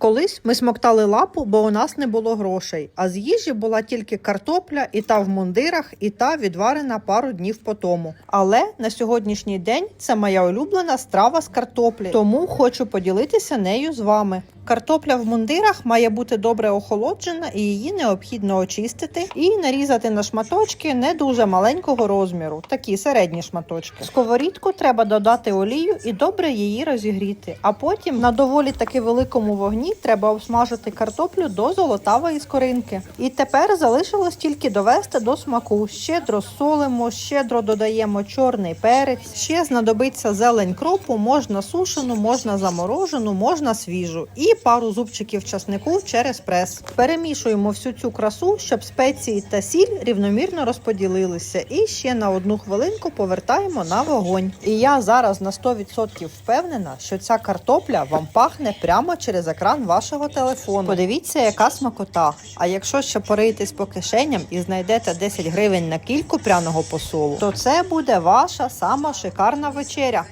Колись ми смоктали лапу, бо у нас не було грошей. А з їжі була тільки картопля, і та в мундирах, і та відварена пару днів по тому. Але на сьогоднішній день це моя улюблена страва з картоплі, тому хочу поділитися нею з вами. Картопля в мундирах має бути добре охолоджена, і її необхідно очистити і нарізати на шматочки не дуже маленького розміру, такі середні шматочки. В сковорідку треба додати олію і добре її розігріти. А потім на доволі таки великому вогні треба обсмажити картоплю до золотавої скоринки. І тепер залишилось тільки довести до смаку. Щедро солимо, щедро додаємо чорний перець. Ще знадобиться зелень кропу, можна сушену, можна заморожену, можна свіжу. І пару зубчиків часнику через прес. Перемішуємо всю цю красу, щоб спеції та сіль рівномірно розподілилися. І ще на одну хвилинку повертаємо на вогонь. І я зараз на 100% впевнена, що ця картопля вам пахне прямо через екран вашого телефону. Подивіться, яка смакота. А якщо ще пориєтесь по кишеням і знайдете 10 гривень на кільку пряного посолу, то це буде ваша сама шикарна вечеря.